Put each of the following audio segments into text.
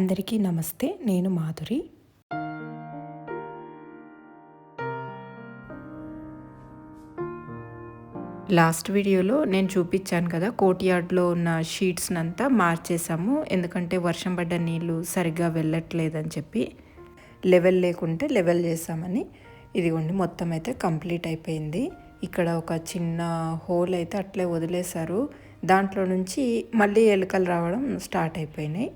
అందరికీ నమస్తే నేను మాధురి. లాస్ట్ వీడియోలో నేను చూపించాను కదా కోర్ట్యార్డ్లో ఉన్న షీట్స్ని అంతా మార్చేసాము. ఎందుకంటే వర్షం పడ్డ నీళ్ళు సరిగ్గా వెళ్ళట్లేదని చెప్పి లెవెల్ లేకుంటే లెవెల్ చేసామని ఇదిగోండి మొత్తం అయితే కంప్లీట్ అయిపోయింది. ఇక్కడ ఒక చిన్న హోల్ అయితే అట్లే వదిలేశారు. దాంట్లో నుంచి మళ్ళీ ఎలుకలు రావడం స్టార్ట్ అయిపోయినాయి.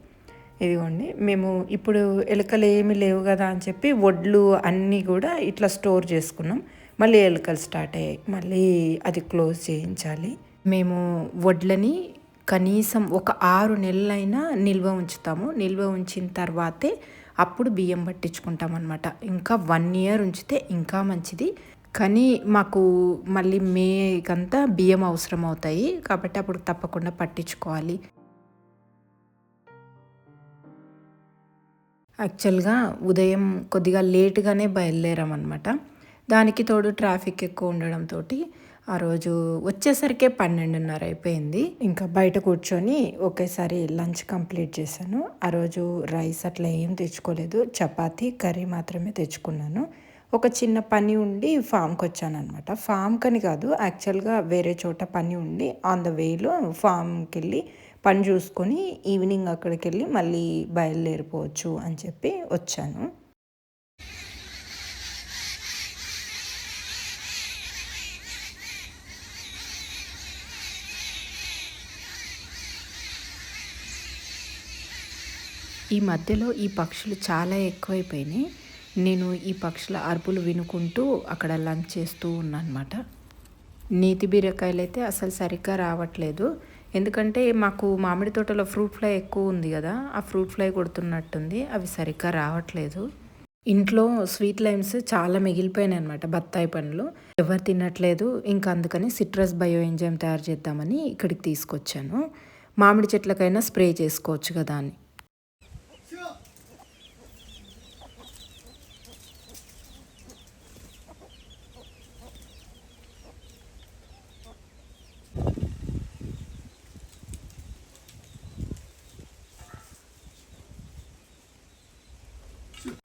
ఇదిగోండి మేము ఇప్పుడు ఎలుకలు ఏమి లేవు కదా అని చెప్పి వడ్లు అన్నీ కూడా ఇట్లా స్టోర్ చేసుకున్నాం. మళ్ళీ ఎలుకలు స్టార్ట్ అయ్యాయి. మళ్ళీ అది క్లోజ్ చేయించాలి. మేము వడ్లని కనీసం ఒక ఆరు నెలలైనా నిల్వ ఉంచుతాము. నిల్వ ఉంచిన తర్వాతే అప్పుడు బియ్యం పట్టించుకుంటాం అనమాట ఇంకా వన్ ఇయర్ ఉంచితే ఇంకా మంచిది. కానీ మాకు మళ్ళీ మేకంతా బియ్యం అవసరం అవుతాయి కాబట్టి అప్పుడు తప్పకుండా పట్టించుకోవాలి. యాక్చువల్గా ఉదయం కొద్దిగా లేట్గానే బయలుదేరామన్నమాట. దానికి తోడు ట్రాఫిక్ ఎక్కువ ఉండడంతో ఆ రోజు వచ్చేసరికే పన్నెండున్నర అయిపోయింది. ఇంకా బయట కూర్చొని ఒకేసారి లంచ్ కంప్లీట్ చేశాను. ఆ రోజు రైస్ అట్లా ఏం తెచ్చుకోలేదు. చపాతీ కర్రీ మాత్రమే తెచ్చుకున్నాను. ఒక చిన్న పని ఉండి ఫామ్కి వచ్చాను అనమాట ఫామ్కి అని కాదు యాక్చువల్గా వేరే చోట పని ఉండి ఆన్ ద వేలో ఫామ్కి వెళ్ళి పని చూసుకొని ఈవినింగ్ అక్కడికి వెళ్ళి మళ్ళీ బయలుదేరిపోవచ్చు అని చెప్పి వచ్చాను. ఈ మధ్యలో ఈ పక్షులు చాలా ఎక్కువైపోయినాయి. నేను ఈ పక్షుల అరుపులు వినుకుంటూ అక్కడ లంచ్ చేస్తూ ఉన్నానమాట నీతి బీరకాయలు అయితే అసలు సరిగ్గా రావట్లేదు. ఎందుకంటే మాకు మామిడి తోటలో ఫ్రూట్ ఫ్లై ఎక్కువ ఉంది కదా ఆ ఫ్రూట్ ఫ్లై కొడుతున్నట్టుంది అవి సరిగ్గా రావట్లేదు. ఇంట్లో స్వీట్ లైమ్స్ చాలా మిగిలిపోయినాయి అనమాట బత్తాయి పండ్లు. ఎవరు తినట్లేదు ఇంకా అందుకని సిట్రస్ బయో ఎంజైమ్ తయారు చేద్దామని ఇక్కడికి తీసుకొచ్చాను. మామిడి చెట్లకైనా స్ప్రే చేసుకోవచ్చు కదా అని.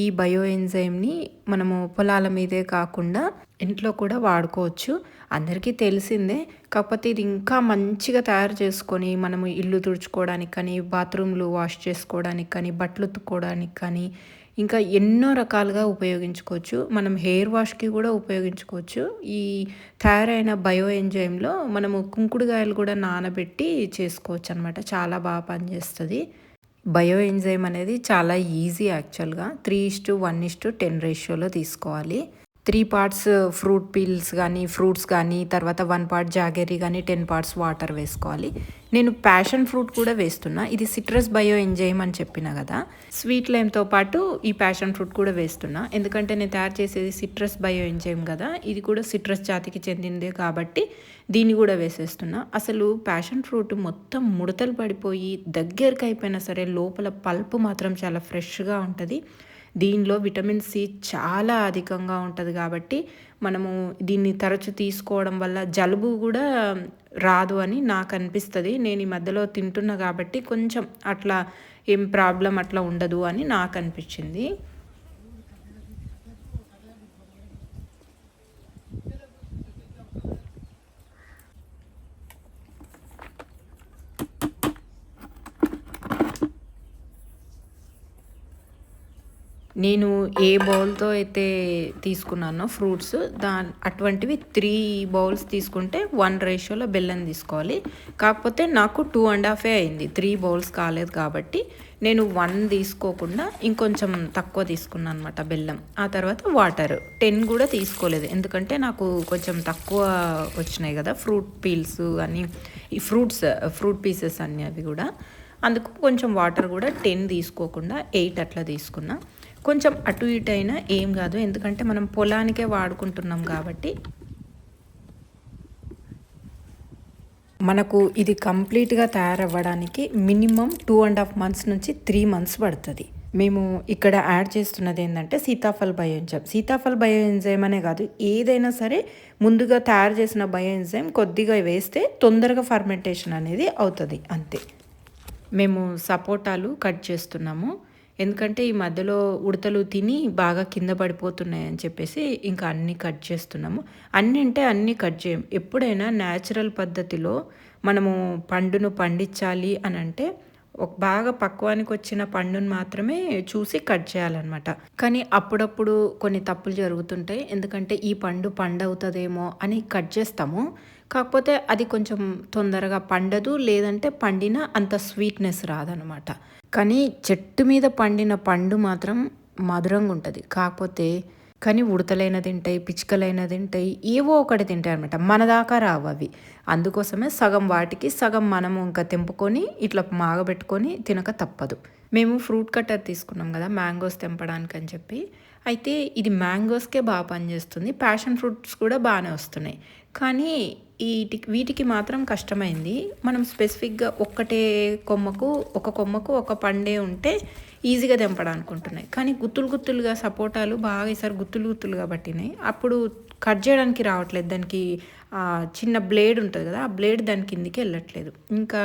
ఈ బయో ఎంజైమ్ని మనము పొలాల మీదే కాకుండా ఇంట్లో కూడా వాడుకోవచ్చు. అందరికీ తెలిసిందే. కాకపోతే ఇది ఇంకా మంచిగా తయారు చేసుకొని మనము ఇల్లు తుడుచుకోవడానికి కానీ బాత్రూమ్లు వాష్ చేసుకోవడానికి కానీ బట్టలు ఉతుక్కోవడానికి కానీ ఇంకా ఎన్నో రకాలుగా ఉపయోగించుకోవచ్చు. మనం హెయిర్ వాష్కి కూడా ఉపయోగించుకోవచ్చు. ఈ తయారైన బయో ఎంజైమ్లో మనము కుంకుడుగాయలు కూడా నానబెట్టి చేసుకోవచ్చు అనమాట చాలా బాగా పనిచేస్తుంది. బయో ఎంజైమ్ అనేది చాలా ఈజీ యాక్చువల్గా. Three is to one is to ten రేషియోలో తీసుకోవాలి. త్రీ పార్ట్స్ ఫ్రూట్ పీల్స్ కానీ ఫ్రూట్స్ కానీ తర్వాత వన్ పార్ట్ జాగేరీ కానీ టెన్ పార్ట్స్ వాటర్ వేసుకోవాలి. నేను ప్యాషన్ ఫ్రూట్ కూడా వేస్తున్నా. ఇది సిట్రస్ బయో ఎంజైమ్ అని చెప్పిన కదా. స్వీట్ లైమ్తో పాటు ఈ ప్యాషన్ ఫ్రూట్ కూడా వేస్తున్నా. ఎందుకంటే నేను తయారు చేసేది సిట్రస్ బయో ఎంజైమ్ కదా. ఇది కూడా సిట్రస్ జాతికి చెందిందే కాబట్టి దీన్ని కూడా వేసేస్తున్నా. అసలు ప్యాషన్ ఫ్రూట్ మొత్తం ముడతలు పడిపోయి దగ్గరికి అయిపోయినా సరే లోపల పల్పు మాత్రం చాలా ఫ్రెష్గా ఉంటుంది. దీనిలో విటమిన్ సి చాలా అధికంగా ఉంటుంది కాబట్టి మనము దీన్ని తరచు తీసుకోవడం వల్ల జలుబు కూడా రాదు అని నాకు అనిపిస్తుంది. నేను ఈ మధ్యలో తింటున్నా కాబట్టి కొంచెం అట్లా ఏం ప్రాబ్లం అట్లా ఉండదు అని నాకు అనిపించింది. నేను ఏ బౌల్తో అయితే తీసుకున్నానో ఫ్రూట్స్ దా అటువంటివి త్రీ బౌల్స్ తీసుకుంటే వన్ రేషియోలో బెల్లం తీసుకోవాలి. కాకపోతే నాకు టూ అండ్ హాఫే అయింది. త్రీ బౌల్స్ కాలేదు కాబట్టి నేను వన్ తీసుకోకుండా ఇంకొంచెం తక్కువ తీసుకున్నాను అనమాట బెల్లం. ఆ తర్వాత వాటర్. టెన్ కూడా తీసుకోలేదు. ఎందుకంటే నాకు కొంచెం తక్కువ వచ్చినాయి కదా ఫ్రూట్ పీల్స్ అని ఈ ఫ్రూట్స్ ఫ్రూట్ పీసెస్ అన్ని అవి కూడా. అందుకు కొంచెం వాటర్ కూడా టెన్ తీసుకోకుండా ఎయిట్ అట్లా తీసుకున్నా. కొంచెం అటు ఇటు అయినా ఏం కాదు. ఎందుకంటే మనం పొలానికే వాడుకుంటున్నాం కాబట్టి. మనకు ఇది కంప్లీట్గా తయారవ్వడానికి minimum two and half months నుంచి త్రీ మంత్స్ పడుతుంది. మేము ఇక్కడ యాడ్ చేస్తున్నది ఏంటంటే సీతాఫల్ బయో ఎంజైమ్ సీతాఫల్ బయో ఎంజైమ్ అనే కాదు ఏదైనా సరే ముందుగా తయారు చేసిన బయో ఎంజైమ్ కొద్దిగా వేస్తే తొందరగా ఫర్మెంటేషన్ అనేది అవుతుంది. అంతే. మేము సపోటాలు కట్ చేస్తున్నాము. ఎందుకంటే ఈ మధ్యలో ఉడతలు తిని బాగా కింద పడిపోతున్నాయి అని చెప్పేసి ఇంకా అన్నీ కట్ చేస్తున్నాము. అన్నీ అంటే అన్నీ కట్ చేయం. ఎప్పుడైనా న్యాచురల్ పద్ధతిలో మనము పండును పండించాలి అని అంటే ఒక బాగా పక్వానికి వచ్చిన పండును మాత్రమే చూసి కట్ చేయాలన్నమాట. కానీ అప్పుడప్పుడు కొన్ని తప్పులు జరుగుతుంటాయి ఎందుకంటే ఈ పండు పండవుతుందేమో అని కట్ చేస్తాము. కాకపోతే అది కొంచెం తొందరగా పండదు లేదంటే పండిన అంత స్వీట్నెస్ రాదనమాట కానీ చెట్టు మీద పండిన పండు మాత్రం మధురంగా ఉంటుంది కాకపోతే కానీ ఉడతలైన తింటాయి పిచ్చుకలైన తింటాయి ఏవో ఒకటి తింటాయి అనమాట మన దాకా రావు అవి. అందుకోసమే సగం వాటికి సగం మనము ఇంకా తెంపుకొని ఇట్లా మాగబెట్టుకొని తినక తప్పదు. మేము ఫ్రూట్ కట్టర్ తీసుకున్నాం కదా మ్యాంగోస్ తెంపడానికి అని చెప్పి. అయితే ఇది మ్యాంగోస్కే బాగా పనిచేస్తుంది. ప్యాషన్ ఫ్రూట్స్ కూడా బాగానే వస్తున్నాయి. కానీ వీటి వీటికి మాత్రం కష్టమైంది. మనం స్పెసిఫిక్గా ఒక్కటే కొమ్మకు ఒక కొమ్మకు ఒక పండే ఉంటే ఈజీగా తెంపడానికి ఉంటున్నాయి కానీ గుత్తులు గుత్తులుగా సపోటాలు బాగా ఈసారి గుత్తులు గుత్తులుగా పట్టినాయి. అప్పుడు కట్ చేయడానికి రావట్లేదు. దానికి ఆ చిన్న బ్లేడ్ ఉంటుంది కదా ఆ బ్లేడ్ దాని కిందికి వెళ్ళట్లేదు. ఇంకా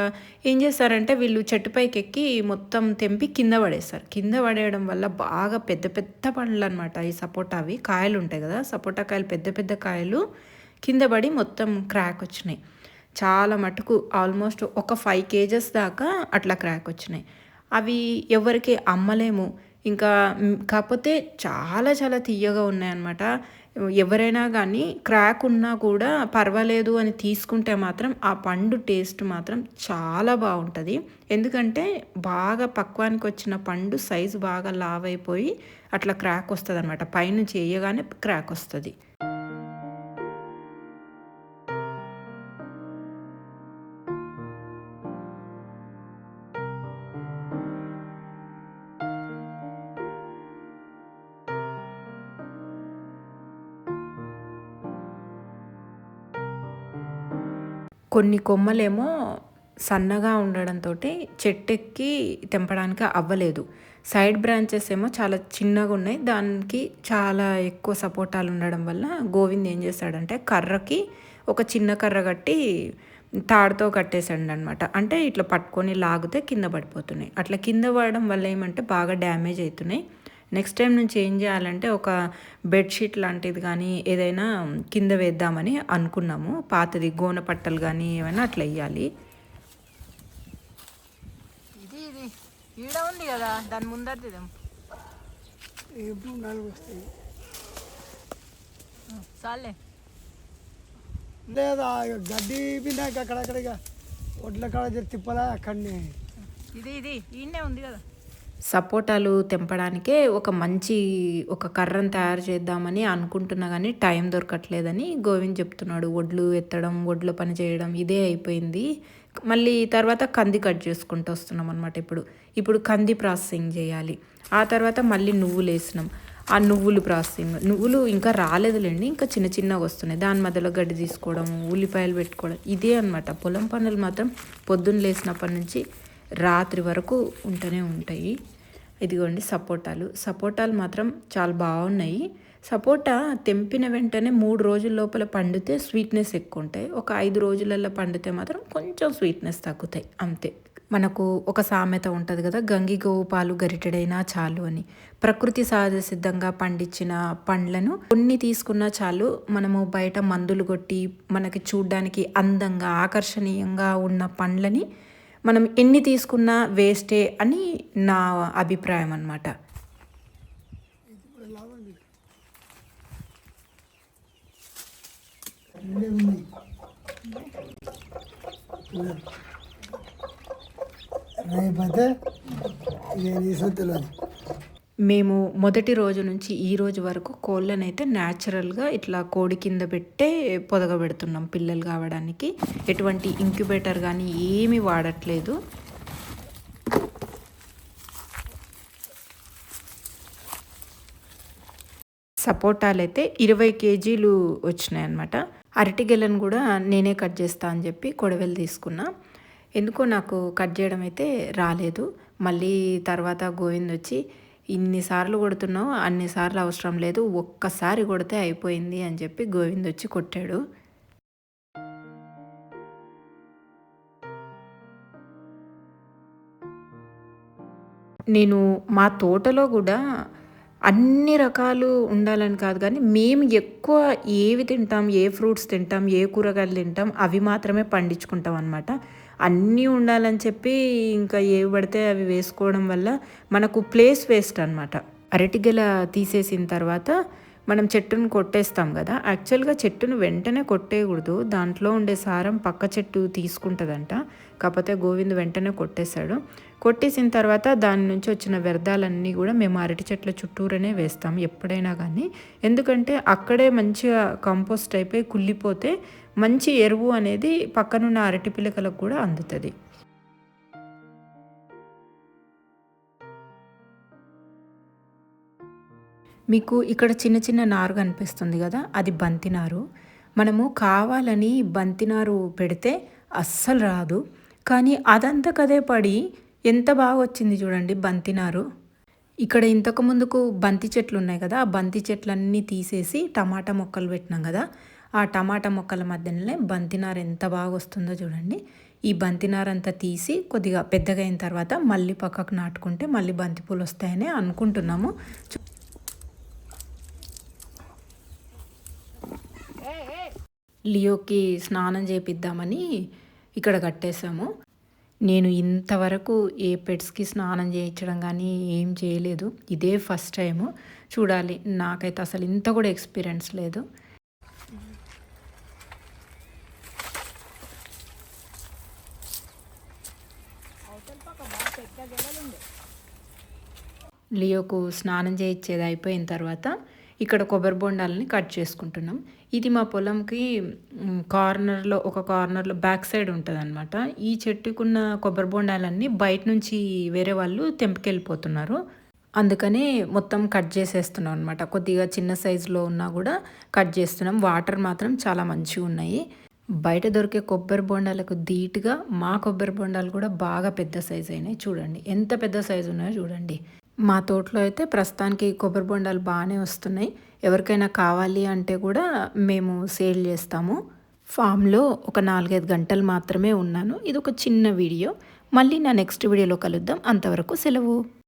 ఏం చేస్తారంటే వీళ్ళు చెట్టుపైకి ఎక్కి మొత్తం తెంపి కింద పడేస్తారు. కింద పడేయడం వల్ల బాగా పెద్ద పెద్ద పండ్లు అనమాట ఈ సపోటా అవి. కాయలు ఉంటాయి కదా సపోటా కాయలు పెద్ద పెద్ద కాయలు కింద పడి మొత్తం క్రాక్ వచ్చినాయి. చాలా మటుకు ఆల్మోస్ట్ ఒక ఫైవ్ కేజెస్ దాకా అట్లా క్రాక్ వచ్చినాయి. అవి ఎవరికి అమ్మలేము. ఇంకా కాకపోతే చాలా చాలా తీయగా ఉన్నాయన్నమాట. ఎవరైనా కానీ క్రాక్ ఉన్నా కూడా పర్వాలేదు అని తీసుకుంటే మాత్రం ఆ పండు టేస్ట్ మాత్రం చాలా బాగుంటుంది. ఎందుకంటే బాగా పక్వానికి వచ్చిన పండు సైజు బాగా లావ్ అయిపోయి అట్లా క్రాక్ వస్తుంది అనమాట పైనుంచి వేయగానే క్రాక్ వస్తుంది. కొన్ని కొమ్మలేమో సన్నగా ఉండడంతో చెట్టెక్కి తెంపడానికి అవ్వలేదు. సైడ్ బ్రాంచెస్ ఏమో చాలా చిన్నగా ఉన్నాయి. దానికి చాలా ఎక్కువ సపోటాలు ఉండడం వల్ల గోవింద్ ఏం చేశాడంటే కర్రకి ఒక చిన్న కర్ర కట్టి తాడుతో కట్టేసాడు అనమాట అంటే ఇట్లా పట్టుకొని లాగితే కింద పడిపోతున్నాయి. అట్లా కింద పడడం వల్ల ఏమంటే బాగా డ్యామేజ్ అవుతున్నాయి. నెక్స్ట్ టైం నుంచి ఏం చేయాలంటే ఒక బెడ్షీట్ లాంటిది కానీ ఏదైనా కింద వేద్దామని అనుకున్నాము. పాతది గోన పట్టలు కానీ ఏమైనా అట్లా వేయాలి. ఇది ఇది. ఈడ ఉంది కదా దాని ముందరిది ఎప్పుడు నాలుగు వస్తాయి. చాలే. లేదా గడ్డి అక్కడక్కడ కాడ తిప్పలా అక్కడనే. ఇది ఇది. ఈయనే ఉంది కదా. సపోటాలు తెంపడానికే ఒక మంచి ఒక కర్రను తయారు చేద్దామని అనుకుంటున్నా కానీ టైం దొరకట్లేదని గోవింద్ చెప్తున్నాడు. వడ్లు ఎత్తడం ఒడ్ల పని చేయడం ఇదే అయిపోయింది. మళ్ళీ తర్వాత కంది కట్ చేసుకుంటూ వస్తున్నాం అనమాట ఇప్పుడు. ఇప్పుడు కంది ప్రాసెసింగ్ చేయాలి. ఆ తర్వాత మళ్ళీ నువ్వులు వేసినాం. ఆ నువ్వులు ప్రాసెసింగ్ నువ్వులు ఇంకా రాలేదులేండి ఇంకా చిన్న చిన్నగా వస్తున్నాయి. దాని మధ్యలో గడ్డి తీసుకోవడం ఉల్లిపాయలు పెట్టుకోవడం ఇదే అనమాట పొలం పనులు మాత్రం పొద్దున్న లేసినప్పటి నుంచి రాత్రి వరకు ఉంటూనే ఉంటాయి. ఇదిగోండి సపోటాలు. సపోటాలు మాత్రం చాలా బాగున్నాయి. సపోటా తెంపిన వెంటనే మూడు రోజుల లోపల పండితే స్వీట్నెస్ ఎక్కువ ఉంటాయి ఒక ఐదు రోజులలో పండితే మాత్రం కొంచెం స్వీట్నెస్ తగ్గుతాయి. అంతే. మనకు ఒక సామెత ఉంటుంది కదా గంగి గోవు పాలు గరిటెడైనా చాలు అని. ప్రకృతి సహజ సిద్ధంగా పండించిన పండ్లను కొన్ని తీసుకున్నా చాలు మనము బయట మందులు కొట్టి మనకి చూడ్డానికి అందంగా ఆకర్షణీయంగా ఉన్న పండ్లని మనం ఎన్ని తీసుకున్నా వేస్టే అని నా అభిప్రాయం అన్నమాట. రెండే ఉన్నాయి ఇక నీ సొత్తులు మేము మొదటి రోజు నుంచి ఈ రోజు వరకు కోళ్ళనైతే న్యాచురల్గా ఇట్లా కోడి కింద పెట్టే పొదగబెడుతున్నాం పిల్లలు కావడానికి. ఎటువంటి ఇంక్యుబేటర్ కానీ ఏమీ వాడట్లేదు. సపోటాలు అయితే ఇరవై కేజీలు వచ్చినాయి అనమాట అరటి గెలను కూడా నేనే కట్ చేస్తా అని చెప్పి కొడవలు తీసుకున్నా. ఎందుకో నాకు కట్ చేయడం అయితే రాలేదు. మళ్ళీ తర్వాత గోవింద్ వచ్చి ఇన్నిసార్లు కొడుతున్నావు అన్నిసార్లు అవసరం లేదు ఒక్కసారి కొడితే అయిపోయింది అని చెప్పి గోవింద్ వచ్చి కొట్టాడు. నేను మా తోటలో కూడా అన్ని రకాలు ఉండాలని కాదు కానీ మేము ఎక్కువ ఏవి తింటాం ఏ ఫ్రూట్స్ తింటాం ఏ కూరగాయలు తింటాం అవి మాత్రమే పండించుకుంటాం అనమాట అన్నీ ఉండాలని చెప్పి ఇంకా ఏవి పడితే అవి వేసుకోవడం వల్ల మనకు ప్లేస్ వేస్ట్ అనమాట అరటిగెల తీసేసిన తర్వాత మనం చెట్టును కొట్టేస్తాం కదా యాక్చువల్గా చెట్టును వెంటనే కొట్టేయకూడదు. దాంట్లో ఉండే సారం పక్క చెట్టు తీసుకుంటుందంట. కాకపోతే గోవింద్ వెంటనే కొట్టేశాడు. కొట్టేసిన తర్వాత దాని నుంచి వచ్చిన వ్యర్థాలన్నీ కూడా మేము అరటి చెట్ల చుట్టూరనే వేస్తాం ఎప్పుడైనా కానీ. ఎందుకంటే అక్కడే మంచిగా కంపోస్ట్ అయిపోయి కుళ్ళిపోతే మంచి ఎరువు అనేది పక్కనున్న అరటి పిలకలకు కూడా అందుతుంది. మీకు ఇక్కడ చిన్న చిన్న నారు కనిపిస్తుంది కదా అది బంతి నారు. మనము కావాలని బంతి నారు పెడితే అస్సలు రాదు. కానీ అదంతా కదే పడి ఎంత బాగా వచ్చింది చూడండి బంతి నారు. ఇక్కడ ఇంతకు ముందుకు బంతి చెట్లు ఉన్నాయి కదా ఆ బంతి చెట్లన్నీ తీసేసి టమాటా మొక్కలు పెట్టినాం కదా ఆ టమాటా మొక్కల మధ్యలోనే బంతినారు ఎంత బాగా వస్తుందో చూడండి. ఈ బంతినారు అంతా తీసి కొద్దిగా పెద్దగా అయిన తర్వాత మళ్ళీ పక్కకు నాటుకుంటే మళ్ళీ బంతిపూలు వస్తాయని అనుకుంటున్నాము. లియోకి స్నానం చేపిద్దామని ఇక్కడ కట్టేశాము. నేను ఇంతవరకు ఏ పెట్స్కి స్నానం చేయించడం కానీ ఏం చేయలేదు. ఇదే ఫస్ట్ టైము. చూడాలి. నాకైతే అసలు ఇంత కూడా ఎక్స్పీరియన్స్ లేదు. లియోకు స్నానం చేయించేది అయిపోయిన తర్వాత ఇక్కడ కొబ్బరి బొండాలని కట్ చేసుకుంటున్నాం. ఇది మా పొలంకి కార్నర్లో ఒక కార్నర్లో బ్యాక్ సైడ్ ఉంటుంది అనమాట ఈ చెట్టుకున్న కొబ్బరి బొండాలన్నీ బయట నుంచి వేరే వాళ్ళు తెంపుకెళ్ళిపోతున్నారు. అందుకనే మొత్తం కట్ చేసేస్తున్నాం అనమాట కొద్దిగా చిన్న సైజులో ఉన్నా కూడా కట్ చేస్తున్నాం. వాటర్ మాత్రం చాలా మంచిగా ఉన్నాయి. బయట దొరికే కొబ్బరి బొండాలకు ధీటుగా మా కొబ్బరి బొండాలు కూడా బాగా పెద్ద సైజు అయినాయి. చూడండి ఎంత పెద్ద సైజు ఉన్నాయో చూడండి. మా తోటలో అయితే ప్రస్తుతానికి కొబ్బరి బొండాలు బాగానే వస్తున్నాయి. ఎవరికైనా కావాలి అంటే కూడా మేము సేల్ చేస్తాము. ఫామ్లో ఒక నాలుగైదు గంటలు మాత్రమే ఉన్నాను. ఇది ఒక చిన్న వీడియో. మళ్ళీ నా నెక్స్ట్ వీడియోలో కలుద్దాం. అంతవరకు సెలవు.